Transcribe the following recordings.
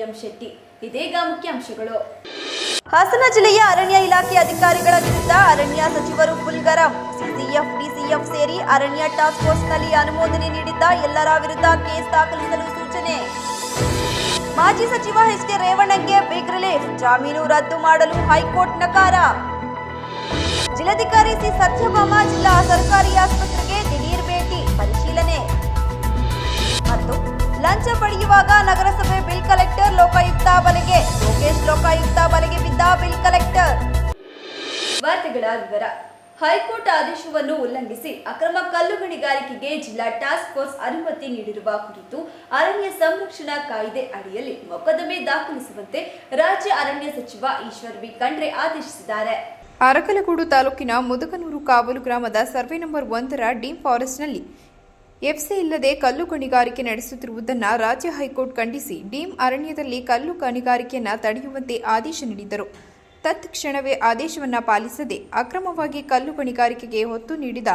BM Shetty. ಇದೀಗ ಮುಖ್ಯಾಂಶಗಳು ಹಾಸನ ಜಿಲ್ಲೆಯ ಅರಣ್ಯ ಇಲಾಖೆ ಅಧಿಕಾರಿಗಳ ವಿರುದ್ಧ ಅರಣ್ಯ ಸಚಿವರು ಫುಲ್ ಗರಂ ಸಿಸಿಎಫ್, ಡಿಸಿಎಫ್ ಸೇರಿ ಅರಣ್ಯ ಟಾಸ್ಕ್ ಫೋರ್ಸ್ನಲ್ಲಿ ಅನುಮೋದನೆ ನೀಡಿದ್ದ ಎಲ್ಲರ ವಿರುದ್ಧ ಕೇಸ್ ದಾಖಲಿಸಲು ಸೂಚನೆ. ಮಾಜಿ ಸಚಿವ ಎಚ್ ಕೆ ರೇವಣ್ಣಗೆ ಬಿಗ್ ರಿಲೀಫ್ ಜಾಮೀನು ರದ್ದು ಮಾಡಲು ಹೈಕೋರ್ಟ್ ನಕಾರ. ಜಿಲ್ಲಾಧಿಕಾರಿ ಸಿ ಸತ್ಯಭಾಮ ಜಿಲ್ಲಾ ಸರ್ಕಾರಿ ಆಸ್ಪತ್ರೆಗೆ ದಿಢೀರ್ ಭೇಟಿ, ಪರಿಶೀಲನೆ. ಲಂಚ ಪಡೆಯುವಾಗ ನಗರಸಭೆ ಬಿಲ್ ಕಲೆಕ್ಟರ್, ಲೋಕಾಯುಕ್ತ ಬಲೆಗೆ ಲೋಕೇಶ್, ಲೋಕಾಯುಕ್ತ ಬಲೆಗೆ ಬಿದ್ದ ಬಿಲ್ ಕಲೆಕ್ಟರ್. ವಾರ್ತೆಗಳ ವಿವರ. ಹೈಕೋರ್ಟ್ ಆದೇಶವನ್ನು ಉಲ್ಲಂಘಿಸಿ ಅಕ್ರಮ ಕಲ್ಲು ಗಣಿಗಾರಿಕೆಗೆ ಜಿಲ್ಲಾ ಟಾಸ್ಕ್ ಫೋರ್ಸ್ ಅನುಮತಿ ನೀಡಿರುವ ಕುರಿತು ಅರಣ್ಯ ಸಂರಕ್ಷಣಾ ಕಾಯ್ದೆ ಅಡಿಯಲ್ಲಿ ಮೊಕದ್ದಮೆ ದಾಖಲಿಸುವಂತೆ ರಾಜ್ಯ ಅರಣ್ಯ ಸಚಿವ ಈಶ್ವರ್ ಬಿ ಖಂಡ್ರೆ ಆದೇಶಿಸಿದ್ದಾರೆ. ಅರಕಲಗೂಡು ತಾಲೂಕಿನ ಮುದಕನೂರು ಕಾವಲು ಗ್ರಾಮದ ಸರ್ವೆ ನಂಬರ್ ಒಂದರ ಡೀಮ್ ಫಾರೆಸ್ಟ್ನಲ್ಲಿ ಎಫ್ಸಿ ಇಲ್ಲದೆ ಕಲ್ಲು ಗಣಿಗಾರಿಕೆ ನಡೆಸುತ್ತಿರುವುದನ್ನು ರಾಜ್ಯ ಹೈಕೋರ್ಟ್ ಖಂಡಿಸಿ ಡೀಮ್ ಅರಣ್ಯದಲ್ಲಿ ಕಲ್ಲು ಗಣಿಗಾರಿಕೆಯನ್ನು ತಡೆಯುವಂತೆ ಆದೇಶ ನೀಡಿದ್ದರು. ತತ್ಕ್ಷಣವೇ ಆದೇಶವನ್ನು ಪಾಲಿಸದೆ ಅಕ್ರಮವಾಗಿ ಕಲ್ಲು ಗಣಿಗಾರಿಕೆಗೆ ಹೊತ್ತು ನೀಡಿದ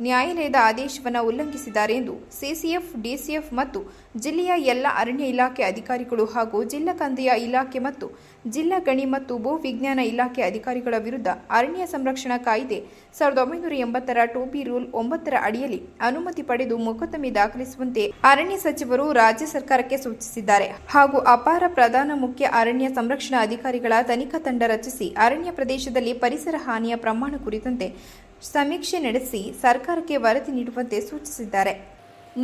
ನ್ಯಾಯಾಲಯದ ಆದೇಶವನ್ನು ಉಲ್ಲಂಘಿಸಿದ್ದಾರೆ ಎಂದು ಸಿಸಿಎಫ್, ಡಿಸಿಎಫ್ ಮತ್ತು ಜಿಲ್ಲೆಯ ಎಲ್ಲ ಅರಣ್ಯ ಇಲಾಖೆ ಅಧಿಕಾರಿಗಳು ಹಾಗೂ ಜಿಲ್ಲಾ ಕಂದಾಯ ಇಲಾಖೆ ಮತ್ತು ಜಿಲ್ಲಾ ಗಣಿ ಮತ್ತು ಭೂ ವಿಜ್ಞಾನ ಇಲಾಖೆ ಅಧಿಕಾರಿಗಳ ವಿರುದ್ಧ ಅರಣ್ಯ ಸಂರಕ್ಷಣಾ ಕಾಯ್ದೆ ಸಾವಿರದ ಒಂಬೈನೂರ ಎಂಬತ್ತರ ಟೋಬಿ ರೂಲ್ ಒಂಬತ್ತರ ಅಡಿಯಲ್ಲಿ ಅನುಮತಿ ಪಡೆದು ಮೊಕದ್ದಮೆ ದಾಖಲಿಸುವಂತೆ ಅರಣ್ಯ ಸಚಿವರು ರಾಜ್ಯ ಸರ್ಕಾರಕ್ಕೆ ಸೂಚಿಸಿದ್ದಾರೆ. ಹಾಗೂ ಅಪಾರ ಪ್ರಧಾನ ಮುಖ್ಯ ಅರಣ್ಯ ಸಂರಕ್ಷಣಾ ಅಧಿಕಾರಿಗಳ ತನಿಖಾ ತಂಡ ರಚಿಸಿ ಅರಣ್ಯ ಪ್ರದೇಶದಲ್ಲಿ ಪರಿಸರ ಹಾನಿಯ ಪ್ರಮಾಣ ಕುರಿತಂತೆ ಸಮೀಕ್ಷೆ ನಡೆಸಿ ಸರ್ಕಾರಕ್ಕೆ ವರದಿ ನೀಡುವಂತೆ ಸೂಚಿಸಿದ್ದಾರೆ.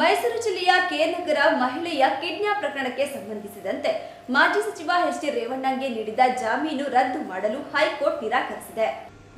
ಮೈಸೂರು ಜಿಲ್ಲೆಯ ಕೆನಗರ ಮಹಿಳೆಯ ಕಿಡ್ನಾಪ್ ಪ್ರಕರಣಕ್ಕೆ ಸಂಬಂಧಿಸಿದಂತೆ ಮಾಜಿ ಸಚಿವ ಎಚ್ ಡಿ ರೇವಣ್ಣಗೆ ನೀಡಿದ ಜಾಮೀನು ರದ್ದು ಮಾಡಲು ಹೈಕೋರ್ಟ್ ನಿರಾಕರಿಸಿದೆ.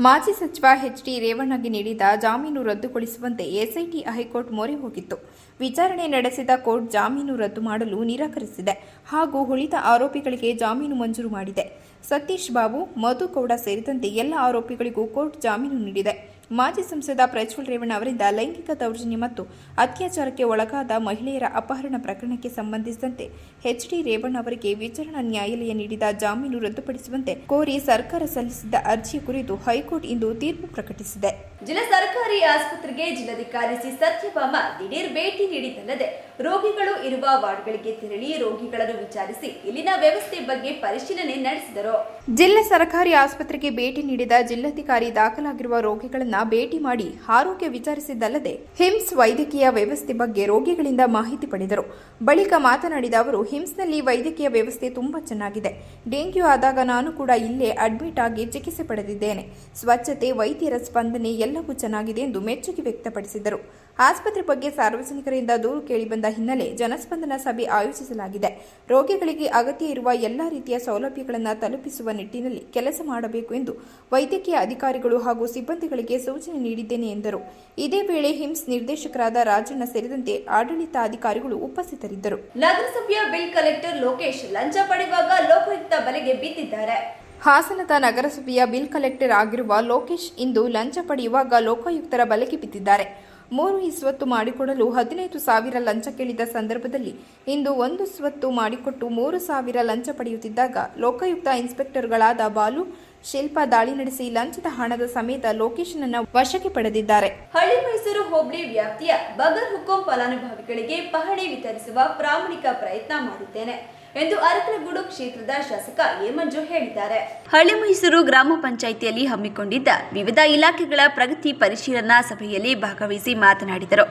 ಮಾಜಿ ಸಚಿವ ಎಚ್ ಡಿ ರೇವಣ್ಣಗೆ ನೀಡಿದ ಜಾಮೀನು ರದ್ದುಗೊಳಿಸುವಂತೆ ಎಸ್ಐಟಿ ಹೈಕೋರ್ಟ್ ಮೊರೆ ಹೋಗಿತ್ತು. ವಿಚಾರಣೆ ನಡೆಸಿದ ಕೋರ್ಟ್ ಜಾಮೀನು ರದ್ದು ಮಾಡಲು ನಿರಾಕರಿಸಿದೆ. ಹಾಗೂ ಉಳಿದ ಆರೋಪಿಗಳಿಗೆ ಜಾಮೀನು ಮಂಜೂರು ಮಾಡಿದೆ. ಸತೀಶ್ ಬಾಬು ಮಧುಗೌಡ ಸೇರಿದಂತೆ ಎಲ್ಲ ಆರೋಪಿಗಳಿಗೂ ಕೋರ್ಟ್ ಜಾಮೀನು ನೀಡಿದೆ. ಮಾಜಿ ಸಂಸದ ಪ್ರಜ್ವಲ್ ರೇವಣ್ಣ ಅವರಿಂದ ಲೈಂಗಿಕ ದೌರ್ಜನ್ಯ ಮತ್ತು ಅತ್ಯಾಚಾರಕ್ಕೆ ಒಳಗಾದ ಮಹಿಳೆಯರ ಅಪಹರಣ ಪ್ರಕರಣಕ್ಕೆ ಸಂಬಂಧಿಸಿದಂತೆ ಎಚ್ ಡಿ ರೇವಣ್ಣ ಅವರಿಗೆ ವಿಚಾರಣಾ ನ್ಯಾಯಾಲಯ ನೀಡಿದ ಜಾಮೀನು ರದ್ದುಪಡಿಸುವಂತೆ ಕೋರಿ ಸರ್ಕಾರ ಸಲ್ಲಿಸಿದ್ದ ಅರ್ಜಿಯ ಕುರಿತು ಹೈಕೋರ್ಟ್ ಇಂದು ತೀರ್ಪು ಪ್ರಕಟಿಸಿದೆ. ಜಿಲ್ಲಾ ಸರ್ಕಾರಿ ಆಸ್ಪತ್ರೆಗೆ ಜಿಲ್ಲಾಧಿಕಾರಿ ಸಿ. ಸತ್ಯಭಾಮ ದಿಢೀರ್ ಭೇಟಿ ನೀಡಿದ್ದಲ್ಲದೆ ರೋಗಿಗಳು ಇರುವ ವಾರ್ಡ್ಗಳಿಗೆ ತೆರಳಿ ರೋಗಿಗಳನ್ನು ವಿಚಾರಿಸಿ ಇಲ್ಲಿನ ವ್ಯವಸ್ಥೆ ಬಗ್ಗೆ ಪರಿಶೀಲನೆ ನಡೆಸಿದರು. ಜಿಲ್ಲಾ ಸರ್ಕಾರಿ ಆಸ್ಪತ್ರೆಗೆ ಭೇಟಿ ನೀಡಿದ ಜಿಲ್ಲಾಧಿಕಾರಿ ದಾಖಲಾಗಿರುವ ರೋಗಿಗಳನ್ನ ಭೇಟಿ ಮಾಡಿ ಆರೋಗ್ಯ ವಿಚಾರಿಸಿದ್ದಲ್ಲದೆ ಹಿಮ್ಸ್ ವೈದ್ಯಕೀಯ ವ್ಯವಸ್ಥೆ ಬಗ್ಗೆ ರೋಗಿಗಳಿಂದ ಮಾಹಿತಿ ಪಡೆದರು. ಬಳಿಕ ಮಾತನಾಡಿದ ಅವರು, ಹಿಮ್ಸ್ನಲ್ಲಿ ವೈದ್ಯಕೀಯ ವ್ಯವಸ್ಥೆ ತುಂಬಾ ಚೆನ್ನಾಗಿದೆ. ಡೆಂಗ್ಯೂ ಆದಾಗ ನಾನು ಕೂಡ ಇಲ್ಲೇ ಅಡ್ಮಿಟ್ ಆಗಿ ಚಿಕಿತ್ಸೆ ಪಡೆದಿದ್ದೇನೆ. ಸ್ವಚ್ಛತೆ, ವೈದ್ಯರ ಸ್ಪಂದನೆ ಎಲ್ಲವೂ ಚೆನ್ನಾಗಿದೆ ಎಂದು ಮೆಚ್ಚುಗೆ ವ್ಯಕ್ತಪಡಿಸಿದರು. ಆಸ್ಪತ್ರೆ ಬಗ್ಗೆ ಸಾರ್ವಜನಿಕರಿಂದ ದೂರು ಕೇಳಿಬಂದ ಹಿನ್ನೆಲೆ ಜನಸ್ಪಂದನ ಸಭೆ ಆಯೋಜಿಸಲಾಗಿದೆ. ರೋಗಿಗಳಿಗೆ ಅಗತ್ಯ ಇರುವ ಎಲ್ಲಾ ರೀತಿಯ ಸೌಲಭ್ಯಗಳನ್ನು ತಲುಪಿಸುವ ನಿಟ್ಟಿನಲ್ಲಿ ಕೆಲಸ ಮಾಡಬೇಕು ಎಂದು ವೈದ್ಯಕೀಯ ಅಧಿಕಾರಿಗಳು ಹಾಗೂ ಸಿಬ್ಬಂದಿಗಳಿಗೆ ಸೂಚನೆ ನೀಡಿದ್ದೇನೆ ಎಂದರು. ಇದೇ ವೇಳೆ ಹಿಮ್ಸ್ ನಿರ್ದೇಶಕರಾದ ರಾಜಣ್ಣ ಸೇರಿದಂತೆ ಆಡಳಿತ ಅಧಿಕಾರಿಗಳು ಉಪಸ್ಥಿತರಿದ್ದರು. ನಗರಸಭೆಯ ಬಿಲ್ ಕಲೆಕ್ಟರ್ ಲೋಕೇಶ್ ಲಂಚ ಪಡೆಯುವಾಗ ಲೋಕಾಯುಕ್ತ ಬಲೆಗೆ ಬಿದ್ದಿದ್ದಾರೆ. ಹಾಸನದ ನಗರಸಭೆಯ ಬಿಲ್ ಕಲೆಕ್ಟರ್ ಆಗಿರುವ ಲೋಕೇಶ್ ಇಂದು ಲಂಚ ಪಡೆಯುವಾಗ ಲೋಕಾಯುಕ್ತರ ಬಲೆಗೆ ಬಿದ್ದಿದ್ದಾರೆ. ಮೂರು ಸ್ವತ್ತು ಮಾಡಿಕೊಡಲು ಹದಿನೈದು ಸಾವಿರ ಲಂಚ ಕೇಳಿದ ಸಂದರ್ಭದಲ್ಲಿ ಇಂದು ಒಂದು ಸ್ವತ್ತು ಮಾಡಿಕೊಟ್ಟು ಮೂರು ಸಾವಿರ ಲಂಚ ಪಡೆಯುತ್ತಿದ್ದಾಗ ಲೋಕಾಯುಕ್ತ ಇನ್ಸ್ಪೆಕ್ಟರ್ಗಳಾದ ಬಾಲು, ಶಿಲ್ಪಾ ದಾಳಿ ನಡೆಸಿ ಲಂಚದ ಹಣದ ಸಮೇತ ಲೋಕೇಶನನ್ನ ವಶಕ್ಕೆ ಪಡೆದಿದ್ದಾರೆ. ಹಳ್ಳಿ ಮೈಸೂರು ಹೋಬಳಿ ವ್ಯಾಪ್ತಿಯ ಬಗರ್ ಹುಕುಂ ಫಲಾನುಭವಿಗಳಿಗೆ ಪಹಣಿ ವಿತರಿಸುವ ಪ್ರಾಮಾಣಿಕ ಪ್ರಯತ್ನ ಮಾಡಿದ್ದೇನೆ. ಎಂದು ಅರಕಲಗೂಡು ಕ್ಷೇತ್ರದ ಶಾಸಕ ಎಮಂಜು ಹೇಳಿದ್ದಾರೆ. ಹಳೆ ಮೈಸೂರು ಗ್ರಾಮ ಪಂಚಾಯಿತಿಯಲ್ಲಿ ಹಮ್ಮಿಕೊಂಡಿದ್ದ ವಿವಿಧ ಇಲಾಖೆಗಳ ಪ್ರಗತಿ ಪರಿಶೀಲನಾ ಸಭೆಯಲ್ಲಿ ಭಾಗವಹಿಸಿ ಮಾತನಾಡಿದರು.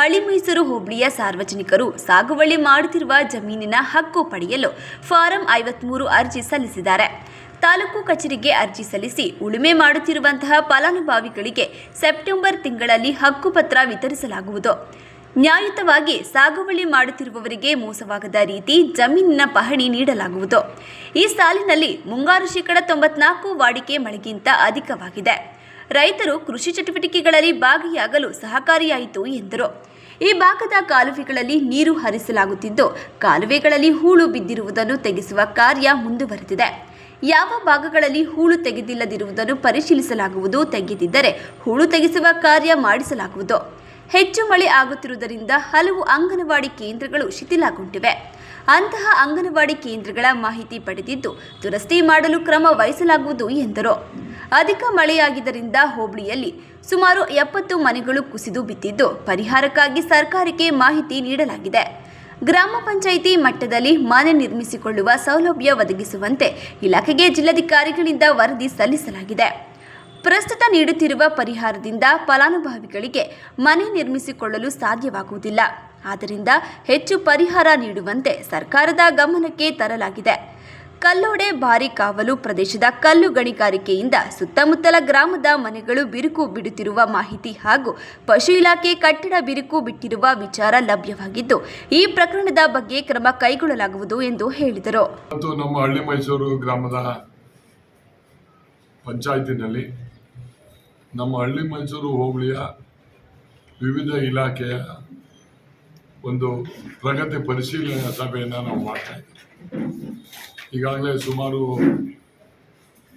ಹಳೆ ಮೈಸೂರು ಹೋಬಳಿಯ ಸಾರ್ವಜನಿಕರು ಸಾಗುವಳಿ ಮಾಡುತ್ತಿರುವ ಜಮೀನಿನ ಹಕ್ಕು ಪಡೆಯಲು ಫಾರಂ ಐವತ್ಮೂರು ಅರ್ಜಿ ಸಲ್ಲಿಸಿದ್ದಾರೆ. ತಾಲೂಕು ಕಚೇರಿಗೆ ಅರ್ಜಿ ಸಲ್ಲಿಸಿ ಉಳುಮೆ ಮಾಡುತ್ತಿರುವಂತಹ ಫಲಾನುಭವಿಗಳಿಗೆ ಸೆಪ್ಟೆಂಬರ್ ತಿಂಗಳಲ್ಲಿ ಹಕ್ಕುಪತ್ರ ವಿತರಿಸಲಾಗುವುದು. ನ್ಯಾಯಯುತವಾಗಿ ಸಾಗುವಳಿ ಮಾಡುತ್ತಿರುವವರಿಗೆ ಮೋಸವಾಗದ ರೀತಿ ಜಮೀನಿನ ಪಹಣಿ ನೀಡಲಾಗುವುದು. ಈ ಸಾಲಿನಲ್ಲಿ ಮುಂಗಾರು ಶೇಕಡ ತೊಂಬತ್ನಾಲ್ಕು ವಾಡಿಕೆ ಮಳೆಗಿಂತ ಅಧಿಕವಾಗಿದೆ. ರೈತರು ಕೃಷಿ ಚಟುವಟಿಕೆಗಳಲ್ಲಿ ಭಾಗಿಯಾಗಲು ಸಹಕಾರಿಯಾಯಿತು ಎಂದರು. ಈ ಭಾಗದ ಕಾಲುವೆಗಳಲ್ಲಿ ನೀರು ಹರಿಸಲಾಗುತ್ತಿದ್ದು, ಕಾಲುವೆಗಳಲ್ಲಿ ಹೂಳು ಬಿದ್ದಿರುವುದನ್ನು ತೆಗೆಸುವ ಕಾರ್ಯ ಮುಂದುವರೆದಿದೆ. ಯಾವ ಭಾಗಗಳಲ್ಲಿ ಹೂಳು ತೆಗೆದಿಲ್ಲದಿರುವುದನ್ನು ಪರಿಶೀಲಿಸಲಾಗುವುದು, ತೆಗೆದಿದ್ದರೆ ಹೂಳು ತೆಗೆಸುವ ಕಾರ್ಯ ಮಾಡಿಸಲಾಗುವುದು. ಹೆಚ್ಚು ಮಳೆ ಆಗುತ್ತಿರುವುದರಿಂದ ಹಲವು ಅಂಗನವಾಡಿ ಕೇಂದ್ರಗಳು ಶಿಥಿಲಗೊಂಡಿವೆ. ಅಂತಹ ಅಂಗನವಾಡಿ ಕೇಂದ್ರಗಳ ಮಾಹಿತಿ ಪಡೆದಿದ್ದು ದುರಸ್ತಿ ಮಾಡಲು ಕ್ರಮ ವಹಿಸಲಾಗುವುದು ಎಂದರು. ಅಧಿಕ ಮಳೆಯಾಗಿದ್ದರಿಂದ ಹೋಬಳಿಯಲ್ಲಿ ಸುಮಾರು ಎಪ್ಪತ್ತು ಮನೆಗಳು ಕುಸಿದು ಬಿದ್ದಿದ್ದು ಪರಿಹಾರಕ್ಕಾಗಿ ಸರ್ಕಾರಕ್ಕೆ ಮಾಹಿತಿ ನೀಡಲಾಗಿದೆ. ಗ್ರಾಮ ಪಂಚಾಯಿತಿ ಮಟ್ಟದಲ್ಲಿ ಮನೆ ನಿರ್ಮಿಸಿಕೊಳ್ಳುವ ಸೌಲಭ್ಯ ಒದಗಿಸುವಂತೆ ಇಲಾಖೆಗೆ ಜಿಲ್ಲಾಧಿಕಾರಿಗಳಿಂದ ವರದಿ ಸಲ್ಲಿಸಲಾಗಿದೆ. ಪ್ರಸ್ತುತ ನೀಡುತ್ತಿರುವ ಪರಿಹಾರದಿಂದ ಫಲಾನುಭವಿಗಳಿಗೆ ಮನೆ ನಿರ್ಮಿಸಿಕೊಳ್ಳಲು ಸಾಧ್ಯವಾಗುವುದಿಲ್ಲ. ಆದ್ದರಿಂದ ಹೆಚ್ಚು ಪರಿಹಾರ ನೀಡುವಂತೆ ಸರ್ಕಾರದ ಗಮನಕ್ಕೆ ತರಲಾಗಿದೆ. ಕಲ್ಲೋಡೆ ಭಾರಿ ಕಾವಲು ಪ್ರದೇಶದ ಕಲ್ಲು ಗಣಿಗಾರಿಕೆಯಿಂದ ಸುತ್ತಮುತ್ತಲ ಗ್ರಾಮದ ಮನೆಗಳು ಬಿರುಕು ಬಿಡುತ್ತಿರುವ ಮಾಹಿತಿ ಹಾಗೂ ಪಶು ಇಲಾಖೆ ಕಟ್ಟಡ ಬಿರುಕು ಬಿಟ್ಟಿರುವ ವಿಚಾರ ಲಭ್ಯವಾಗಿದ್ದು, ಈ ಪ್ರಕರಣದ ಬಗ್ಗೆ ಕ್ರಮ ಕೈಗೊಳ್ಳಲಾಗುವುದು ಎಂದು ಹೇಳಿದರು. ನಮ್ಮ ಹಳ್ಳಿ ಮೈಸೂರು ಗ್ರಾಮದ ಪಂಚಾಯತಿನಲ್ಲಿ ನಮ್ಮ ಹಳ್ಳಿ ಮೈಸೂರು ಹೋಬಳಿಯ ವಿವಿಧ ಇಲಾಖೆಯ ಒಂದು ಪ್ರಗತಿ ಪರಿಶೀಲನಾ ಸಭೆಯನ್ನು ನಾವು ಮಾಡ್ತಾ ಇದ್ದೀವಿ. ಈಗಾಗಲೇ ಸುಮಾರು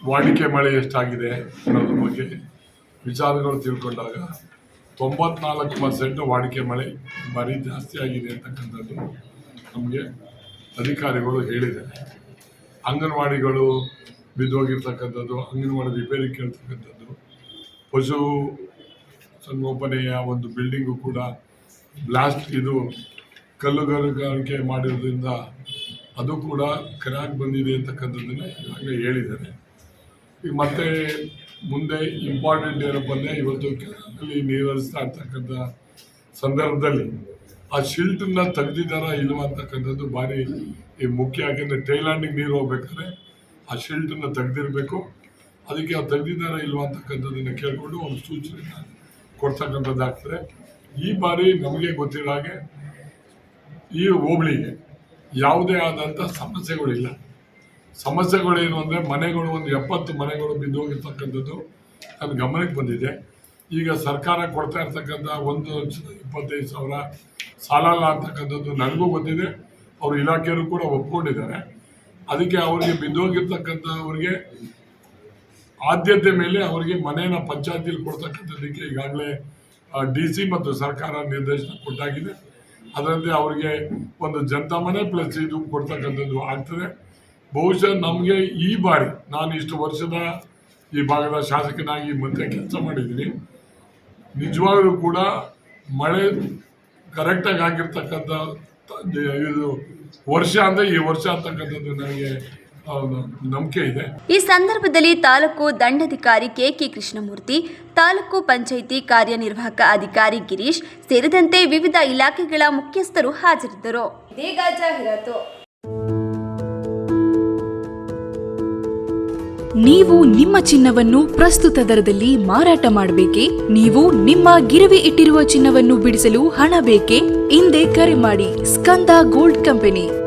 ವಾಡಿಕೆ ಮಳೆ ಎಷ್ಟಾಗಿದೆ ಅನ್ನೋದ್ರ ಬಗ್ಗೆ ವಿಚಾರಗಳು ತಿಳ್ಕೊಂಡಾಗ ತೊಂಬತ್ನಾಲ್ಕು ಪರ್ಸೆಂಟ್ ವಾಡಿಕೆ ಮಳೆ ಭಾರಿ ಜಾಸ್ತಿ ಆಗಿದೆ ಅಂತಕ್ಕಂಥದ್ದು ನಮಗೆ ಅಧಿಕಾರಿಗಳು ಹೇಳಿದ್ದಾರೆ. ಅಂಗನವಾಡಿಗಳು ಬಿದ್ದೋಗಿರ್ತಕ್ಕಂಥದ್ದು, ಅಂಗನವಾಡಿ ರಿಪೇರಿ ಕೇಳ್ತಕ್ಕಂಥದ್ದು ಪಶು ಸಂಗೋಪನೆಯ ಒಂದು ಬಿಲ್ಡಿಂಗು ಕೂಡ ಬ್ಲಾಸ್ಟ್ ಇದು ಕಲ್ಲುಗಾರಿಕೆ ಮಾಡಿರೋದ್ರಿಂದ ಅದು ಕೂಡ ಕ್ರ್ಯಾಕ್ ಬಂದಿದೆ ಅಂತಕ್ಕಂಥದ್ದನ್ನೇ ಈಗಾಗಲೇ ಹೇಳಿದ್ದಾರೆ. ಈಗ ಮತ್ತೆ ಮುಂದೆ ಇಂಪಾರ್ಟೆಂಟ್ ಏನಪ್ಪ ಅಂದರೆ ಇವತ್ತು ಕೆರೆಯಲ್ಲಿ ನೀರು ಹರಿಸ್ತಾ ಇರ್ತಕ್ಕಂಥ ಸಂದರ್ಭದಲ್ಲಿ ಆ ಶಿಲ್ಟನ್ನ ತೆಗೆದಿದ್ದಾರಾ ಇಲ್ವಾ ಅಂತಕ್ಕಂಥದ್ದು ಭಾರಿ ಈ ಮುಖ್ಯ, ಯಾಕೆಂದರೆ ಟೈಲ್ಯಾಂಡಿಗೆ ನೀರು ಹೋಗ್ಬೇಕಾದ್ರೆ ಆ ಶಿಲ್ಟನ್ನ ತೆಗ್ದಿರಬೇಕು. ಅದಕ್ಕೆ ಅವ್ರು ತೆಗ್ದಿದ್ದಾರಾ ಇಲ್ವಾ ಅಂತಕ್ಕಂಥದ್ದನ್ನು ಕೇಳಿಕೊಂಡು ಒಂದು ಸೂಚನೆ ಕೊಡ್ತಕ್ಕಂಥದ್ದಾಗ್ತದೆ ಈ ಬಾರಿ ನಮಗೆ ಗೊತ್ತಿರೋ ಹಾಗೆ ಈ ಹೋಬಳಿಗೆ ಯಾವುದೇ ಆದಂಥ ಸಮಸ್ಯೆಗಳಿಲ್ಲ. ಸಮಸ್ಯೆಗಳೇನು ಅಂದರೆ ಮನೆಗಳು ಒಂದು ಎಪ್ಪತ್ತು ಮನೆಗಳು ಬಿದ್ದೋಗಿರ್ತಕ್ಕಂಥದ್ದು ನನ್ನ ಗಮನಕ್ಕೆ ಬಂದಿದೆ. ಈಗ ಸರ್ಕಾರ ಕೊಡ್ತಾ ಇರ್ತಕ್ಕಂಥ ಒಂದು ಲಕ್ಷದ ಇಪ್ಪತ್ತೈದು ಸಾವಿರ ಸಾಲಲ್ಲ ಅಂತಕ್ಕಂಥದ್ದು ನನಗೂ ಗೊತ್ತಿದೆ. ಅವ್ರ ಇಲಾಖೆಯವರು ಕೂಡ ಒಪ್ಕೊಂಡಿದ್ದಾರೆ. ಅದಕ್ಕೆ ಅವರಿಗೆ ಬಿದ್ದೋಗಿರ್ತಕ್ಕಂಥವ್ರಿಗೆ ಆದ್ಯತೆ ಮೇಲೆ ಅವರಿಗೆ ಮನೆಯನ್ನು ಪಂಚಾಯತಿಯಲ್ಲಿ ಕೊಡ್ತಕ್ಕಂಥದ್ದಕ್ಕೆ ಈಗಾಗಲೇ ಡಿ ಸಿ ಮತ್ತು ಸರ್ಕಾರ ನಿರ್ದೇಶನ ಕೊಟ್ಟಾಗಿದೆ. ಅದರಂತೆ ಅವರಿಗೆ ಒಂದು ಜನತಾ ಮನೆ ಪ್ಲಸ್ ಇದು ಕೊಡ್ತಕ್ಕಂಥದ್ದು ಆಗ್ತದೆ. ಬಹುಶಃ ನಮಗೆ ಈ ಬಾರಿ, ನಾನು ಇಷ್ಟು ವರ್ಷದ ಈ ಭಾಗದ ಶಾಸಕನಾಗಿ ಮತ್ತೆ ಕೆಲಸ ಮಾಡಿದ್ದೀನಿ. ನಿಜವಾಗ್ಲೂ ಕೂಡ ಮಳೆ ಕರೆಕ್ಟಾಗಿ ಆಗಿರ್ತಕ್ಕಂಥ, ಇದು ವರ್ಷ ಅಂದರೆ ಈ ವರ್ಷ ಅಂತಕ್ಕಂಥದ್ದು ನನಗೆ ನಂಬಿಕೆ ಇದೆ. ಈ ಸಂದರ್ಭದಲ್ಲಿ ತಾಲೂಕು ದಂಡಾಧಿಕಾರಿ ಕೆಕೆ ಕೃಷ್ಣಮೂರ್ತಿ ತಾಲೂಕು ಪಂಚಾಯಿತಿ ಕಾರ್ಯನಿರ್ವಾಹಕ ಅಧಿಕಾರಿ ಗಿರೀಶ್ ಸೇರಿದಂತೆ ವಿವಿಧ ಇಲಾಖೆಗಳ ಮುಖ್ಯಸ್ಥರು ಹಾಜರಿದ್ದರು. ಇದೀಗ ಜಾಹೀರಾತು ನೀವು ನಿಮ್ಮ ಚಿನ್ನವನ್ನು ಪ್ರಸ್ತುತ ದರದಲ್ಲಿ ಮಾರಾಟ ಮಾಡಬೇಕೇ? ನೀವು ನಿಮ್ಮ ಗಿರವಿ ಇಟ್ಟಿರುವ ಚಿನ್ನವನ್ನು ಬಿಡಿಸಲು ಹಣ ಬೇಕೇ? ಹಿಂದೆ ಕರೆ ಮಾಡಿ Skanda gold company.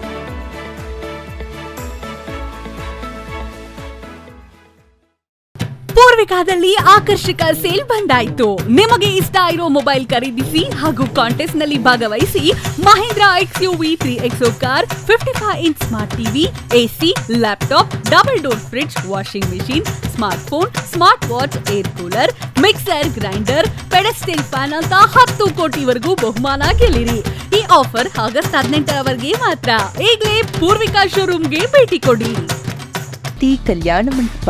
ಪೂರ್ವಿಕಾದಲ್ಲಿ ಆಕರ್ಷಕ ಸೇಲ್ ಬಂದಾಯಿತು. ನಿಮಗೆ ಇಷ್ಟ ಇರೋ ಮೊಬೈಲ್ ಖರೀದಿಸಿ ಹಾಗೂ ಕಾಂಟೆಸ್ಟ್ನಲ್ಲಿ ಭಾಗವಹಿಸಿ Mahindra X U V three XO car fifty five inch smart TV AC laptop double door fridge washing machine smart phone smart watch air cooler mixer grinder pedestal fan ಅಂತ ಹತ್ತು ಕೋಟಿವರೆಗೂ ಬಹುಮಾನ ಗೆಲ್ಲಿರಿ. ಈ ಆಫರ್ ಆಗಸ್ಟ್ ಹದಿನೆಂಟರವರೆಗೆ ಮಾತ್ರ. ಈಗಲೇ ಪೂರ್ವಿಕಾ ಶೋರೂಮ್ಗೆ ಭೇಟಿ ಕೊಡಿ. Kalyana Mantapa.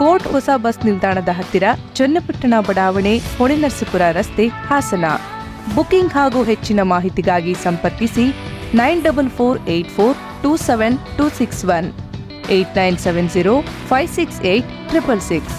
Court ಹೊಸ bus ನಿಲ್ದಾಣದ ಹತ್ತಿರ ಚನ್ನಪಟ್ಟಣ ಬಡಾವಣೆ ಹೊಳೆನರಸೀಪುರ ರಸ್ತೆ ಹಾಸನ. ಬುಕಿಂಗ್ ಹಾಗೂ ಹೆಚ್ಚಿನ ಮಾಹಿತಿಗಾಗಿ ಸಂಪರ್ಕಿಸಿ nine double four eight four two seven two six one, eight nine seven zero five six eight triple six.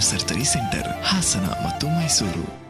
Surgery center Hassan ಮತ್ತು ಮೈಸೂರು.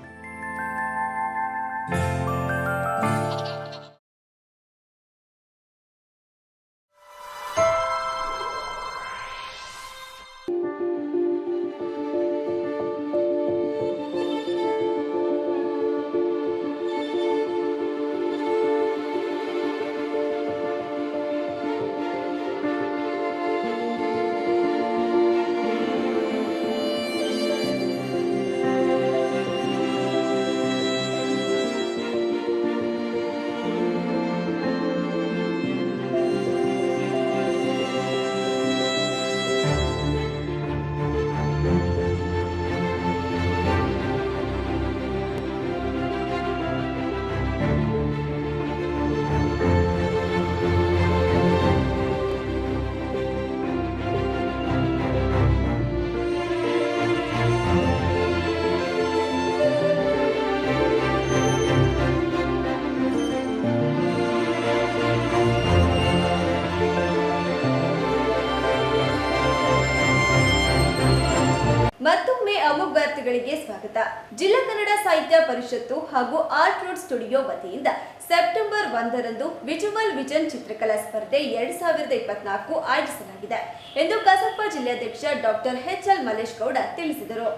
ವಾರ್ತೆಗಳಿಗೆ ಸ್ವಾಗತ. ಜಿಲ್ಲಾ ಕನ್ನಡ ಸಾಹಿತ್ಯ ಪರಿಷತ್ತು ಹಾಗೂ ಆರ್ಟ್ ರೋಡ್ ಸ್ಟುಡಿಯೋ ವತಿಯಿಂದ ಸೆಪ್ಟೆಂಬರ್ ಒಂದರಂದು ವಿಜುವಲ್ ವಿಜನ್ ಚಿತ್ರಕಲಾ ಸ್ಪರ್ಧೆ ಎರಡ್ ಸಾವಿರದ ಇಪ್ಪತ್ನಾಲ್ಕು ಆಯೋಜಿಸಲಾಗಿದೆ ಎಂದು ಕಸಪ್ಪ ಜಿಲ್ಲಾಧ್ಯಕ್ಷ doctor H L Mallesh Gowda ತಿಳಿಸಿದರು.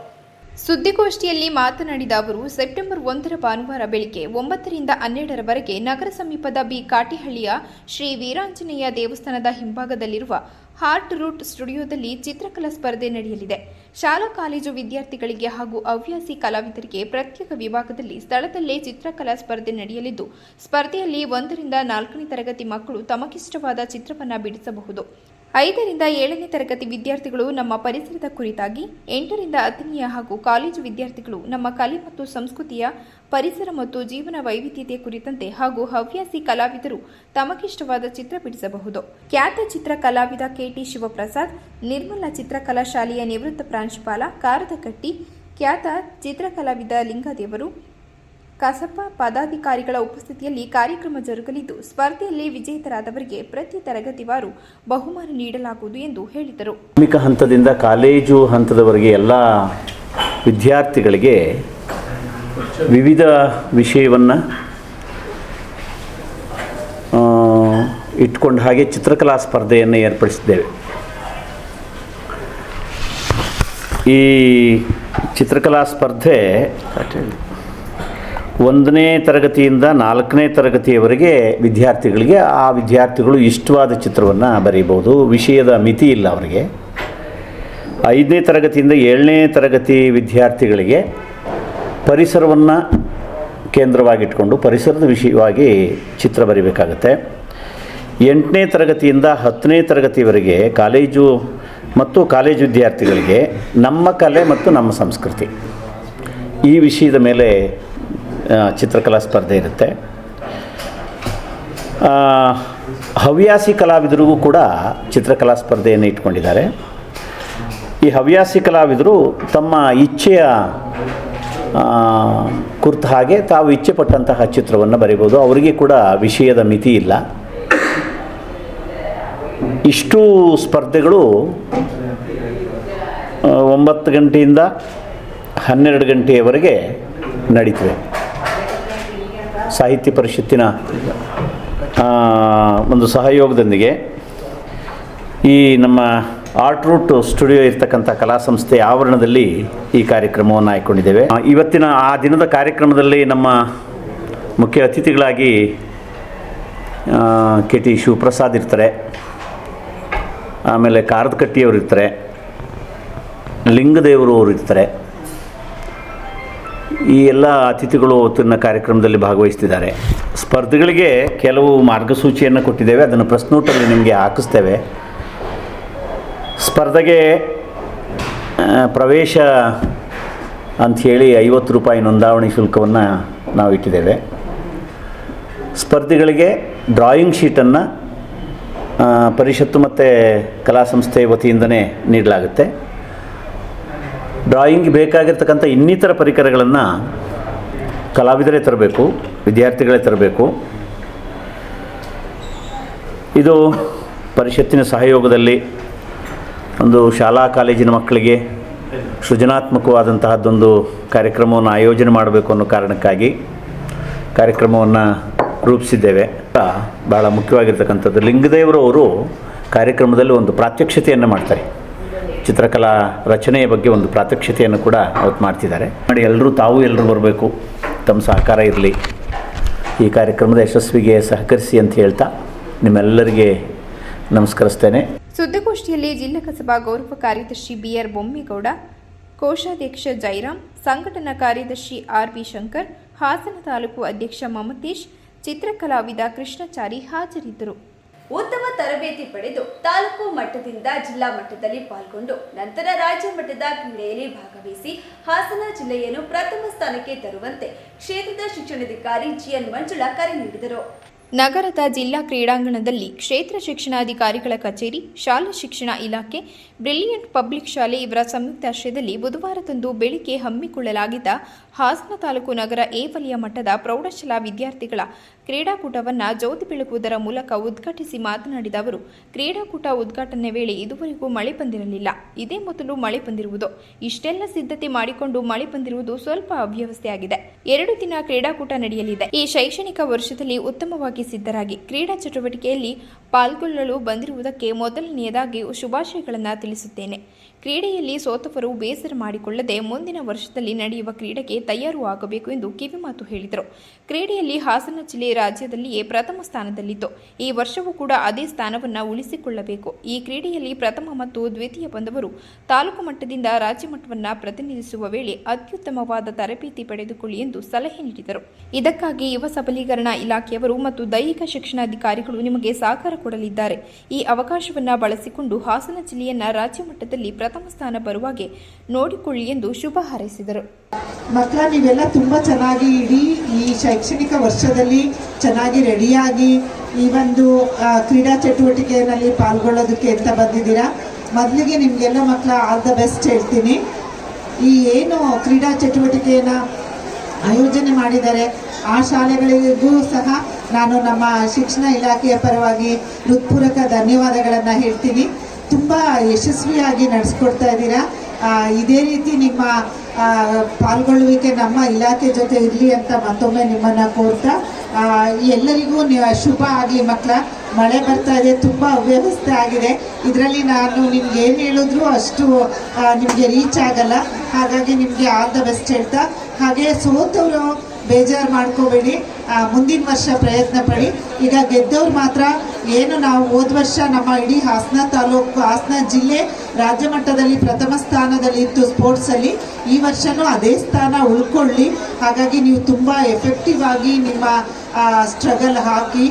ಸುದ್ದಿಗೋಷ್ಠಿಯಲ್ಲಿ ಮಾತನಾಡಿದ ಅವರು, ಸೆಪ್ಟೆಂಬರ್ ಒಂದರ ಭಾನುವಾರ ಬೆಳಿಗ್ಗೆ ಒಂಬತ್ತರಿಂದ ಹನ್ನೆರಡರವರೆಗೆ ನಗರ ಸಮೀಪದ ಬಿ ಕಾಟಿಹಳ್ಳಿಯ ಶ್ರೀ ವೀರಾಂಜನೇಯ ದೇವಸ್ಥಾನದ ಹಿಂಭಾಗದಲ್ಲಿರುವ ಹಾರ್ಟ್ ರೂಟ್ ಸ್ಟುಡಿಯೋದಲ್ಲಿ ಚಿತ್ರಕಲಾ ಸ್ಪರ್ಧೆ ನಡೆಯಲಿದೆ. ಶಾಲಾ ಕಾಲೇಜು ವಿದ್ಯಾರ್ಥಿಗಳಿಗೆ ಹಾಗೂ ಹವ್ಯಾಸಿ ಕಲಾವಿದರಿಗೆ ಪ್ರತ್ಯೇಕ ವಿಭಾಗದಲ್ಲಿ ಸ್ಥಳದಲ್ಲೇ ಚಿತ್ರಕಲಾ ಸ್ಪರ್ಧೆ ನಡೆಯಲಿದ್ದು, ಸ್ಪರ್ಧೆಯಲ್ಲಿ ಒಂದರಿಂದ ನಾಲ್ಕನೇ ತರಗತಿ ಮಕ್ಕಳು ತಮಗಿಷ್ಟವಾದ ಚಿತ್ರವನ್ನು ಬಿಡಿಸಬಹುದು. ಐದರಿಂದ ಏಳನೇ ತರಗತಿ ವಿದ್ಯಾರ್ಥಿಗಳು ನಮ್ಮ ಪರಿಸರದ ಕುರಿತಾಗಿ, ಎಂಟರಿಂದ ಹತ್ತನೆಯ ಹಾಗೂ ಕಾಲೇಜು ವಿದ್ಯಾರ್ಥಿಗಳು ನಮ್ಮ ಕಲೆ ಮತ್ತು ಸಂಸ್ಕೃತಿಯ ಪರಿಸರ ಮತ್ತು ಜೀವನ ವೈವಿಧ್ಯತೆ ಕುರಿತಂತೆ ಹಾಗೂ ಹವ್ಯಾಸಿ ಕಲಾವಿದರು ತಮಗಿಷ್ಟವಾದ ಚಿತ್ರ ಬಿಡಿಸಬಹುದು. ಖ್ಯಾತ ಚಿತ್ರ ಕಲಾವಿದ ಕೆಟಿ ಶಿವಪ್ರಸಾದ್, ನಿರ್ಮಲ ಚಿತ್ರಕಲಾ ಶಾಲೆಯ ನಿವೃತ್ತ ಪ್ರಾಂಶುಪಾಲ ಕಾರದಕಟ್ಟಿ, ಖ್ಯಾತ ಚಿತ್ರಕಲಾವಿದ ಲಿಂಗದೇವರು ಕಸಪ ಪದಾಧಿಕಾರಿಗಳ ಉಪಸ್ಥಿತಿಯಲ್ಲಿ ಕಾರ್ಯಕ್ರಮ ಜರುಗಲಿದ್ದು, ಸ್ಪರ್ಧೆಯಲ್ಲಿ ವಿಜೇತರಾದವರಿಗೆ ಪ್ರತಿ ತರಗತಿವಾರು ಬಹುಮಾನ ನೀಡಲಾಗುವುದು ಎಂದು ಹೇಳಿದರು. ಪ್ರಾಥಮಿಕ ಹಂತದಿಂದ ಕಾಲೇಜು ಹಂತದವರೆಗೆ ಎಲ್ಲ ವಿದ್ಯಾರ್ಥಿಗಳಿಗೆ ವಿವಿಧ ವಿಷಯವನ್ನು ಇಟ್ಕೊಂಡು ಹಾಗೆ ಚಿತ್ರಕಲಾ ಸ್ಪರ್ಧೆಯನ್ನು ಏರ್ಪಡಿಸಿದ್ದೇವೆ. ಈ ಚಿತ್ರಕಲಾ ಸ್ಪರ್ಧೆ ಒಂದನೇ ತರಗತಿಯಿಂದ ನಾಲ್ಕನೇ ತರಗತಿಯವರೆಗೆ ವಿದ್ಯಾರ್ಥಿಗಳಿಗೆ ಆ ವಿದ್ಯಾರ್ಥಿಗಳು ಇಷ್ಟವಾದ ಚಿತ್ರವನ್ನು ಬರೀಬೋದು ವಿಷಯದ ಮಿತಿ ಇಲ್ಲ ಅವರಿಗೆ. ಐದನೇ ತರಗತಿಯಿಂದ ಏಳನೇ ತರಗತಿ ವಿದ್ಯಾರ್ಥಿಗಳಿಗೆ ಪರಿಸರವನ್ನು ಕೇಂದ್ರವಾಗಿಟ್ಕೊಂಡು ಪರಿಸರದ ವಿಷಯವಾಗಿ ಚಿತ್ರ ಬರೀಬೇಕಾಗತ್ತೆ. ಎಂಟನೇ ತರಗತಿಯಿಂದ ಹತ್ತನೇ ತರಗತಿವರೆಗೆ ಕಾಲೇಜು ಮತ್ತು ಕಾಲೇಜು ವಿದ್ಯಾರ್ಥಿಗಳಿಗೆ ನಮ್ಮ ಕಲೆ ಮತ್ತು ನಮ್ಮ ಸಂಸ್ಕೃತಿ. ಈ ವಿಷಯದ ಮೇಲೆ ಚಿತ್ರಕಲಾ ಸ್ಪರ್ಧೆ ಇರುತ್ತೆ. ಹವ್ಯಾಸಿ ಕಲಾವಿದರಿಗೂ ಕೂಡ ಚಿತ್ರಕಲಾ ಸ್ಪರ್ಧೆಯನ್ನು ಇಟ್ಕೊಂಡಿದ್ದಾರೆ. ಈ ಹವ್ಯಾಸಿ ಕಲಾವಿದರು ತಮ್ಮ ಇಚ್ಛೆಯ ಕುರಿತ ಹಾಗೆ ತಾವು ಇಚ್ಛೆ ಪಟ್ಟಂತಹ ಚಿತ್ರವನ್ನು ಬರೀಬೋದು. ಅವರಿಗೆ ಕೂಡ ವಿಷಯದ ಮಿತಿ ಇಲ್ಲ. ಇಷ್ಟು ಸ್ಪರ್ಧೆಗಳು ಒಂಬತ್ತು ಗಂಟೆಯಿಂದ ಹನ್ನೆರಡು ಗಂಟೆಯವರೆಗೆ ನಡೀತವೆ. ಸಾಹಿತ್ಯ ಪರಿಷತ್ತಿನ ಒಂದು ಸಹಯೋಗದೊಂದಿಗೆ ಈ ನಮ್ಮ ಆರ್ಟ್ ರೂಟ್ ಸ್ಟುಡಿಯೋ ಇರ್ತಕ್ಕಂಥ ಕಲಾ ಸಂಸ್ಥೆ ಆವರಣದಲ್ಲಿ ಈ ಕಾರ್ಯಕ್ರಮವನ್ನು ಆಯ್ಕೊಂಡಿದ್ದೇವೆ. ಇವತ್ತಿನ ಆ ದಿನದ ಕಾರ್ಯಕ್ರಮದಲ್ಲಿ ನಮ್ಮ ಮುಖ್ಯ ಅತಿಥಿಗಳಾಗಿ ಕೆ ಟಿ ಶಿವಪ್ರಸಾದ್ ಇರ್ತಾರೆ. ಆಮೇಲೆ ಕಾರದಕಟ್ಟಿಯವರು ಇರ್ತಾರೆ. ಲಿಂಗದೇವರು ಅವರು ಇರ್ತಾರೆ. ಈ ಎಲ್ಲ ಅತಿಥಿಗಳು ತನ್ನ ಕಾರ್ಯಕ್ರಮದಲ್ಲಿ ಭಾಗವಹಿಸ್ತಿದ್ದಾರೆ. ಸ್ಪರ್ಧೆಗಳಿಗೆ ಕೆಲವು ಮಾರ್ಗಸೂಚಿಯನ್ನು ಕೊಟ್ಟಿದ್ದೇವೆ. ಅದನ್ನು ಪ್ರೆಸ್ ನಿಮಗೆ ಹಾಕಿಸ್ತೇವೆ. ಸ್ಪರ್ಧೆಗೆ ಪ್ರವೇಶ ಅಂಥೇಳಿ ಐವತ್ತು ರೂಪಾಯಿ ನೋಂದಾವಣಿ ಶುಲ್ಕವನ್ನು ನಾವು ಇಟ್ಟಿದ್ದೇವೆ. ಸ್ಪರ್ಧಿಗಳಿಗೆ ಡ್ರಾಯಿಂಗ್ ಶೀಟನ್ನು ಪರಿಷತ್ತು ಮತ್ತು ಕಲಾ ಸಂಸ್ಥೆ ವತಿಯಿಂದನೇ ನೀಡಲಾಗುತ್ತೆ. ಡ್ರಾಯಿಂಗ್ ಬೇಕಾಗಿರ್ತಕ್ಕಂಥ ಇನ್ನಿತರ ಪರಿಕರಗಳನ್ನು ಕಲಾವಿದರೇ ತರಬೇಕು, ವಿದ್ಯಾರ್ಥಿಗಳೇ ತರಬೇಕು. ಇದು ಪರಿಷತ್ತಿನ ಸಹಯೋಗದಲ್ಲಿ ಒಂದು ಶಾಲಾ ಕಾಲೇಜಿನ ಮಕ್ಕಳಿಗೆ ಸೃಜನಾತ್ಮಕವಾದಂತಹದ್ದೊಂದು ಕಾರ್ಯಕ್ರಮವನ್ನು ಆಯೋಜನೆ ಮಾಡಬೇಕು ಅನ್ನೋ ಕಾರಣಕ್ಕಾಗಿ ಕಾರ್ಯಕ್ರಮವನ್ನು ರೂಪಿಸಿದ್ದೇವೆ. ಬಹಳ ಮುಖ್ಯವಾಗಿರ್ತಕ್ಕಂಥದ್ದು. ಲಿಂಗದೇವರು ಅವರು ಕಾರ್ಯಕ್ರಮದಲ್ಲಿ ಒಂದು ಪ್ರಾತ್ಯಕ್ಷತೆಯನ್ನು ಮಾಡ್ತಾರೆ. ಚಿತ್ರಕಲಾ ರಚನೆಯ ಬಗ್ಗೆ ಒಂದು ಪ್ರಾತ್ಯಕ್ಷತೆಯನ್ನು ಕೂಡ ಅವತ್ತು ಮಾಡ್ತಿದ್ದಾರೆ. ಮಾಡಿ ಎಲ್ಲರೂ ತಾವು ಎಲ್ಲರೂ ಬರಬೇಕು. ತಮ್ಮ ಸಹಕಾರ ಇರಲಿ. ಈ ಕಾರ್ಯಕ್ರಮದ ಯಶಸ್ವಿಗೆ ಸಹಕರಿಸಿ ಅಂತ ಹೇಳ್ತಾ ನಿಮ್ಮೆಲ್ಲರಿಗೆ ನಮಸ್ಕರಿಸ್ತೇನೆ. ಸುದ್ದಿಗೋಷ್ಠಿಯಲ್ಲಿ ಜಿಲ್ಲಾ ಕಸಬಾ ಗೌರವ ಕಾರ್ಯದರ್ಶಿ ಬಿಆರ್ ಬೊಮ್ಮೇಗೌಡ ಕೋಶಾಧ್ಯಕ್ಷ ಜೈರಾಮ್ ಸಂಘಟನಾ ಕಾರ್ಯದರ್ಶಿ ಆರ್ ಬಿ ಶಂಕರ್ ಹಾಸನ ತಾಲೂಕು ಅಧ್ಯಕ್ಷ ಮಮತೇಶ್ ಚಿತ್ರಕಲಾವಿದ ಕೃಷ್ಣಚಾರಿ ಹಾಜರಿದ್ದರು. ಉತ್ತಮ ತರಬೇತಿ ಪಡೆದು ತಾಲೂಕು ಮಟ್ಟದಿಂದ ಜಿಲ್ಲಾ ಮಟ್ಟದಲ್ಲಿ ಪಾಲ್ಗೊಂಡು ನಂತರ ರಾಜ್ಯ ಮಟ್ಟದ ಕ್ರೀಡೆಯಲ್ಲಿ ಭಾಗವಹಿಸಿ ಹಾಸನ ಜಿಲ್ಲೆಯನ್ನು ಪ್ರಥಮ ಸ್ಥಾನಕ್ಕೆ ತರುವಂತೆ ಕ್ಷೇತ್ರದ ಶಿಕ್ಷಣಾಧಿಕಾರಿ ಜಿಎನ್ ಮಂಜುಳ ಕರೆ ನೀಡಿದರು. ನಗರದ ಜಿಲ್ಲಾ ಕ್ರೀಡಾಂಗಣದಲ್ಲಿ ಕ್ಷೇತ್ರ ಶಿಕ್ಷಣಾಧಿಕಾರಿಗಳ ಕಚೇರಿ, ಶಾಲಾ ಶಿಕ್ಷಣ ಇಲಾಖೆ, ಬ್ರಿಲಿಯಂಟ್ ಪಬ್ಲಿಕ್ ಶಾಲೆ ಇವರ ಸಂಯುಕ್ತಾಶ್ರಯದಲ್ಲಿ ಬುಧವಾರದಂದು ಬೆಳಿಗ್ಗೆ ಹಮ್ಮಿಕೊಳ್ಳಲಾಗಿದ್ದ ಹಾಸನ ತಾಲೂಕು ನಗರ ಏವಲಿಯ ವಲಯ ಮಟ್ಟದ ಪ್ರೌಢಶಾಲಾ ವಿದ್ಯಾರ್ಥಿಗಳ ಕ್ರೀಡಾಕೂಟವನ್ನು ಜ್ಯೋತಿ ಬೆಳಗುವುದರ ಮೂಲಕ ಉದ್ಘಾಟಿಸಿ ಮಾತನಾಡಿದ ಅವರು, ಕ್ರೀಡಾಕೂಟ ಉದ್ಘಾಟನೆ ವೇಳೆ ಇದುವರೆಗೂ ಮಳೆ ಬಂದಿರಲಿಲ್ಲ. ಇದೇ ಮೊದಲು ಮಳೆ ಬಂದಿರುವುದು. ಇಷ್ಟೆಲ್ಲ ಸಿದ್ಧತೆ ಮಾಡಿಕೊಂಡು ಮಳೆ ಬಂದಿರುವುದು ಸ್ವಲ್ಪ ಅವ್ಯವಸ್ಥೆಯಾಗಿದೆ. ಎರಡು ದಿನ ಕ್ರೀಡಾಕೂಟ ನಡೆಯಲಿದೆ. ಈ ಶೈಕ್ಷಣಿಕ ವರ್ಷದಲ್ಲಿ ಉತ್ತಮವಾಗಿ ಸಿದ್ಧರಾಗಿ ಕ್ರೀಡಾ ಚಟುವಟಿಕೆಯಲ್ಲಿ ಪಾಲ್ಗೊಳ್ಳಲು ಬಂದಿರುವುದಕ್ಕೆ ಮೊದಲನೆಯದಾಗಿ ಶುಭಾಶಯಗಳನ್ನು ತಿಳಿಸುತ್ತೇನೆ. ಕ್ರೀಡೆಯಲ್ಲಿ ಸೋತವರು ಬೇಸರ ಮಾಡಿಕೊಳ್ಳದೆ ಮುಂದಿನ ವರ್ಷದಲ್ಲಿ ನಡೆಯುವ ಕ್ರೀಡೆಗೆ ತಯಾರು ಆಗಬೇಕು ಎಂದು ಕಿವಿಮಾತು ಹೇಳಿದರು. ಕ್ರೀಡೆಯಲ್ಲಿ ಹಾಸನ ಜಿಲ್ಲೆ ರಾಜ್ಯದಲ್ಲಿಯೇ ಪ್ರಥಮ ಸ್ಥಾನದಲ್ಲಿತ್ತು. ಈ ವರ್ಷವೂ ಕೂಡ ಅದೇ ಸ್ಥಾನವನ್ನು ಉಳಿಸಿಕೊಳ್ಳಬೇಕು. ಈ ಕ್ರೀಡೆಯಲ್ಲಿ ಪ್ರಥಮ ಮತ್ತು ದ್ವಿತೀಯ ಬಂದವರು ತಾಲೂಕು ಮಟ್ಟದಿಂದ ರಾಜ್ಯ ಮಟ್ಟವನ್ನು ಪ್ರತಿನಿಧಿಸುವ ವೇಳೆ ಅತ್ಯುತ್ತಮವಾದ ತರಬೇತಿ ಪಡೆದುಕೊಳ್ಳಿ ಎಂದು ಸಲಹೆ ನೀಡಿದರು. ಇದಕ್ಕಾಗಿ ಯುವ ಸಬಲೀಕರಣ ಇಲಾಖೆಯವರು ಮತ್ತು ದೈಹಿಕ ಶಿಕ್ಷಣಾಧಿಕಾರಿಗಳು ನಿಮಗೆ ಸಹಕಾರ ಕೊಡಲಿದ್ದಾರೆ. ಈ ಅವಕಾಶವನ್ನು ಬಳಸಿಕೊಂಡು ಹಾಸನ ಜಿಲ್ಲೆಯನ್ನ ರಾಜ್ಯ ಮಟ್ಟದಲ್ಲಿ ಪ್ರಥಮ ಸ್ಥಾನ ಬರುವಾಗೆ ನೋಡಿಕೊಳ್ಳಿ ಎಂದು ಶುಭ ಹಾರೈಸಿದರು. ಮಕ್ಕಳ ನೀವೆಲ್ಲ ತುಂಬಾ ಚೆನ್ನಾಗಿ ಇಡೀ ಈ ಶೈಕ್ಷಣಿಕ ವರ್ಷದಲ್ಲಿ ಚೆನ್ನಾಗಿ ರೆಡಿಯಾಗಿ ಈ ಒಂದು ಕ್ರೀಡಾ ಚಟುವಟಿಕೆಯಲ್ಲಿ ಪಾಲ್ಗೊಳ್ಳೋದಕ್ಕೆ ಅಂತ ಬಂದಿದ್ದೀರಾ? ಮೊದಲಿಗೆ ನಿಮಗೆಲ್ಲ ಮಕ್ಕಳ ಆಲ್ ದ ಬೆಸ್ಟ್ ಹೇಳ್ತೀನಿ. ಈ ಏನು ಕ್ರೀಡಾ ಚಟುವಟಿಕೆಯನ್ನು ಆಯೋಜನೆ ಮಾಡಿದ್ದಾರೆ ಆ ಶಾಲೆಗಳಿಗೂ ಸಹ ನಾನು ನಮ್ಮ ಶಿಕ್ಷಣ ಇಲಾಖೆಯ ಪರವಾಗಿ ಹೃತ್ಪೂರ್ವಕ ಧನ್ಯವಾದಗಳನ್ನು ಹೇಳ್ತೀನಿ. ತುಂಬ ಯಶಸ್ವಿಯಾಗಿ ನಡೆಸ್ಕೊಡ್ತಾ ಇದ್ದೀರಾ. ಇದೇ ರೀತಿ ನಿಮ್ಮ ಪಾಲ್ಗೊಳ್ಳುವಿಕೆ ನಮ್ಮ ಇಲಾಖೆ ಜೊತೆ ಇರಲಿ ಅಂತ ಮತ್ತೊಮ್ಮೆ ನಿಮ್ಮನ್ನು ಕೋರ್ತಾ ಎಲ್ಲರಿಗೂ ಶುಭ ಆಗಲಿ ಮಕ್ಕಳ ಮಳೆ ಬರ್ತಾ ಇದೆ, ತುಂಬ ಅವ್ಯವಸ್ಥೆ ಆಗಿದೆ. ಇದರಲ್ಲಿ ನಾನು ನಿಮ್ಗೆ ಏನು ಹೇಳಿದ್ರು ಅಷ್ಟು ನಿಮಗೆ ರೀಚ್ ಆಗಲ್ಲ. ಹಾಗಾಗಿ ನಿಮಗೆ ಆಲ್ ದ ಬೆಸ್ಟ್ ಹೇಳ್ತಾ. ಹಾಗೆ ಸೋತವರು ಬೇಜಾರು ಮಾಡ್ಕೋಬೇಡಿ. ಮುಂದಿನ ವರ್ಷ ಪ್ರಯತ್ನ ಪಡಿ. ಈಗ ಗೆದ್ದವ್ರು ಮಾತ್ರ ಏನು ನಾವು ಹೋದ ವರ್ಷ ನಮ್ಮ ಇಡೀ ಹಾಸನ ತಾಲೂಕು, ಹಾಸನ ಜಿಲ್ಲೆ ರಾಜ್ಯ ಮಟ್ಟದಲ್ಲಿ ಪ್ರಥಮ ಸ್ಥಾನದಲ್ಲಿ ಇತ್ತು ಸ್ಪೋರ್ಟ್ಸಲ್ಲಿ ಈ ವರ್ಷನೂ ಅದೇ ಸ್ಥಾನ ಉಳ್ಕೊಳ್ಳಿ. ಹಾಗಾಗಿ ನೀವು ತುಂಬ ಎಫೆಕ್ಟಿವ್ ಆಗಿ ನಿಮ್ಮ ಸ್ಟ್ರಗಲ್ ಹಾಕಿ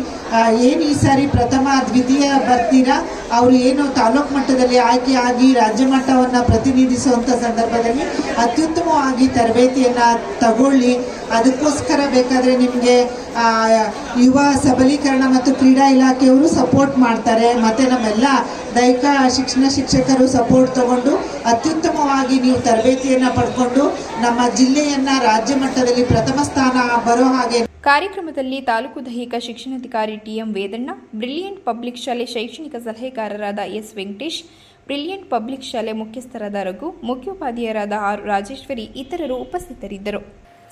ಏನು ಈ ಸಾರಿ ಪ್ರಥಮ ದ್ವಿತೀಯ ಬರ್ತೀರಾ? ಅವರು ಏನು ತಾಲೂಕು ಮಟ್ಟದಲ್ಲಿ ಆಯ್ಕೆ ಆಗಿ ರಾಜ್ಯ ಮಟ್ಟವನ್ನು ಪ್ರತಿನಿಧಿಸುವಂಥ ಸಂದರ್ಭದಲ್ಲಿ ಅತ್ಯುತ್ತಮವಾಗಿ ತರಬೇತಿಯನ್ನು ತಗೊಳ್ಳಿ. ಅದಕ್ಕೋಸ್ಕರ ಬೇಕಾದರೆ ನಿಮಗೆ ಯುವ ಸಬಲೀಕರಣ ಮತ್ತು ಕ್ರೀಡಾ ಇಲಾಖೆಯವರು ಸಪೋರ್ಟ್ ಮಾಡ್ತಾರೆ. ಮತ್ತು ನಮ್ಮೆಲ್ಲ ದೈಹಿಕ ಶಿಕ್ಷಣ ಶಿಕ್ಷಕರು ಸಪೋರ್ಟ್ ತಗೊಂಡು ಅತ್ಯುತ್ತಮವಾಗಿ ನೀವು ತರಬೇತಿಯನ್ನು ಪಡ್ಕೊಂಡು ನಮ್ಮ ಜಿಲ್ಲೆಯನ್ನು ರಾಜ್ಯ ಮಟ್ಟದಲ್ಲಿ ಪ್ರಥಮ ಸ್ಥಾನ ಬರೋ ಹಾಗೆ ಕಾರ್ಯಕ್ರಮದಲ್ಲಿ ತಾಲೂಕು ದೈಹಿಕ ಶಿಕ್ಷಣಾಧಿಕಾರಿ ಟಿಎಂ ವೇದಣ್ಣ, ಬ್ರಿಲಿಯಂಟ್ ಪಬ್ಲಿಕ್ ಶಾಲೆ ಶೈಕ್ಷಣಿಕ ಸಲಹೆಗಾರರಾದ ಎಸ್ ವೆಂಕಟೇಶ್, ಬ್ರಿಲಿಯಂಟ್ ಪಬ್ಲಿಕ್ ಶಾಲೆ ಮುಖ್ಯಸ್ಥರಾದ ರಘು, ಮುಖ್ಯೋಪಾಧ್ಯಾಯರಾದ ಆರ್ ರಾಜೇಶ್ವರಿ ಇತರರು ಉಪಸ್ಥಿತರಿದ್ದರು.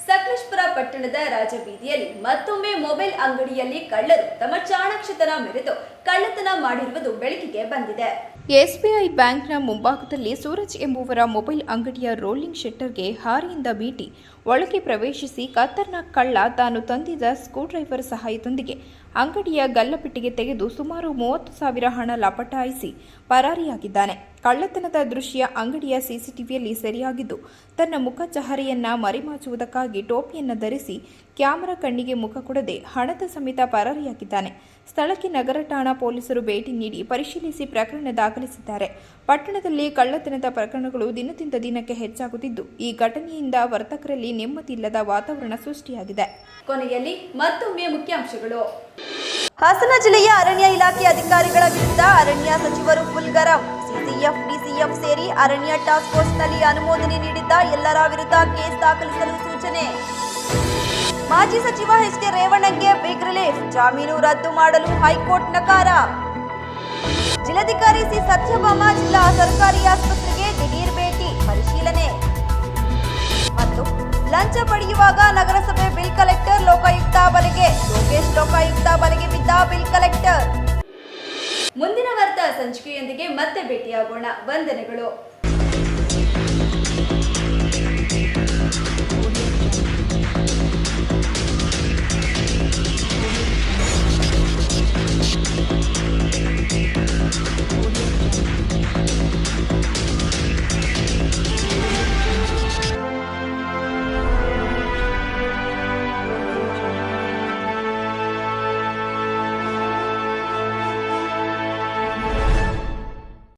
ಸಕಲೇಶ್ಪುರ ಪಟ್ಟಣದ ರಾಜಬೀದಿಯಲ್ಲಿ ಮತ್ತೊಮ್ಮೆ ಮೊಬೈಲ್ ಅಂಗಡಿಯಲ್ಲಿ ಕಳ್ಳರು ತಮ್ಮ ಚಾಣಾಕ್ಷತನ ಮೆರೆದು ಕಳ್ಳತನ ಮಾಡಿರುವುದು ಬೆಳಕಿಗೆ ಬಂದಿದೆ. ಎಸ್ಬಿಐ ಬ್ಯಾಂಕ್ನ ಮುಂಭಾಗದಲ್ಲಿ ಸೂರಜ್ ಎಂಬುವರ ಮೊಬೈಲ್ ಅಂಗಡಿಯ ರೋಲಿಂಗ್ ಶೆಟ್ಟರ್ಗೆ ಹಾರಿಯಿಂದ ಬೀಟಿ ಒಳಗೆ ಪ್ರವೇಶಿಸಿ ಖತರ್ನಾಕ್ ಕಳ್ಳ ತಾನು ತಂದಿದ್ದ ಸ್ಕ್ರೂಡ್ರೈವರ್ ಸಹಾಯದೊಂದಿಗೆ ಅಂಗಡಿಯ ಗಲ್ಲಪೆಟ್ಟಿಗೆ ತೆಗೆದು ಸುಮಾರು ಮೂವತ್ತು ಸಾವಿರ ಹಣ ಲಪಟಾಯಿಸಿ ಪರಾರಿಯಾಗಿದ್ದಾನೆ. ಕಳ್ಳತನದ ದೃಶ್ಯ ಅಂಗಡಿಯ ಸಿಸಿಟಿವಿಯಲ್ಲಿ ಸೆರೆಯಾಗಿದ್ದು, ತನ್ನ ಮುಖ ಚಹರೆಯನ್ನ ಮರೆಮಾಚುವುದಕ್ಕಾಗಿ ಟೋಪಿಯನ್ನು ಧರಿಸಿ ಕ್ಯಾಮೆರಾ ಕಣ್ಣಿಗೆ ಮುಖ ಕೊಡದೆ ಹಣದ ಸಮೇತ ಪರಾರಿಯಾಗಿದ್ದಾನೆ. ಸ್ಥಳಕ್ಕೆ ನಗರ ಠಾಣಾ ಪೊಲೀಸರು ಭೇಟಿ ನೀಡಿ ಪರಿಶೀಲಿಸಿ ಪ್ರಕರಣ ದಾಖಲಿಸಿದ್ದಾರೆ. ಪಟ್ಟಣದಲ್ಲಿ ಕಳ್ಳತನದ ಪ್ರಕರಣಗಳು ದಿನದಿಂದ ದಿನಕ್ಕೆ ಹೆಚ್ಚಾಗುತ್ತಿದ್ದು, ಈ ಘಟನೆಯಿಂದ ವರ್ತಕರಲ್ಲಿ ನೆಮ್ಮದಿ ಇಲ್ಲದ ವಾತಾವರಣ ಸೃಷ್ಟಿಯಾಗಿದೆ. ಕೊನೆಯಲ್ಲಿ ಮತ್ತೊಮ್ಮೆ ಮುಖ್ಯಾಂಶಗಳು. ಹಾಸನ ಜಿಲ್ಲೆಯ ಅರಣ್ಯ ಇಲಾಖೆ ಅಧಿಕಾರಿಗಳ ವಿರುದ್ಧ ಅರಣ್ಯ ಸಚಿವರು ಫುಲ್ ಗರಂ ಸಿಸಿಎಫ್, ಡಿಸಿಎಫ್ ಸೇರಿ ಅರಣ್ಯ ಟಾಸ್ಕ್ ಫೋರ್ಸ್ನಲ್ಲಿ ಅನುಮೋದನೆ ನೀಡಿದ್ದ ಎಲ್ಲರ ವಿರುದ್ಧ ಕೇಸ್ ದಾಖಲಿಸಲು ಸೂಚನೆ. ಮಾಜಿ ಸಚಿವ ಎಚ್ ಕೆ ರೇವಣ್ಣಗೆ ಬಿಗ್ ರಿಲೀಫ್ ಜಾಮೀನು ರದ್ದು ಮಾಡಲು ಹೈಕೋರ್ಟ್ ನಕಾರ. ಜಿಲ್ಲಾಧಿಕಾರಿ ಸಿ ಸತ್ಯಭಾಮ, ಜಿಲ್ಲಾ ಸರ್ಕಾರಿ ಆಸ್ಪತ್ರೆಗೆ ಲಂಚ ಪಡೆಯುವಾಗ ನಗರಸಭೆ ಬಿಲ್ ಕಲೆಕ್ಟರ್, ಲೋಕಾಯುಕ್ತ ಬಲೆಗೆ ಯೋಗೇಶ್, ಲೋಕಾಯುಕ್ತ ಬಲೆಗೆ ಬಿದ್ದ ಬಿಲ್ ಕಲೆಕ್ಟರ್. ಮುಂದಿನ ವಾರ್ತಾ ಸಂಚಿಕೆಯೊಂದಿಗೆ ಮತ್ತೆ ಭೇಟಿಯಾಗೋಣ. ವಂದನೆಗಳು.